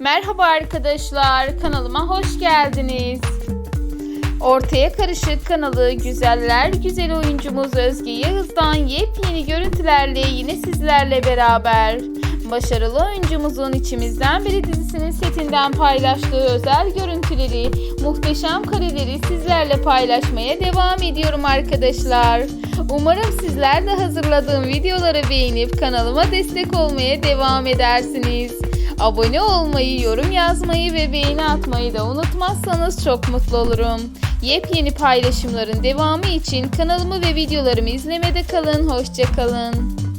Merhaba arkadaşlar, kanalıma hoş geldiniz. Ortaya Karışık kanalı güzeller güzel oyuncumuz Özge Yağız'dan yepyeni görüntülerle yine sizlerle beraber. Başarılı oyuncumuzun içimizden biri dizisinin setinden paylaştığı özel görüntüleri, muhteşem kareleri sizlerle paylaşmaya devam ediyorum arkadaşlar. Umarım sizler de hazırladığım videoları beğenip kanalıma destek olmaya devam edersiniz. Abone olmayı, yorum yazmayı ve beğeni atmayı da unutmazsanız çok mutlu olurum. Yepyeni paylaşımların devamı için kanalımı ve videolarımı izlemede kalın. Hoşçakalın.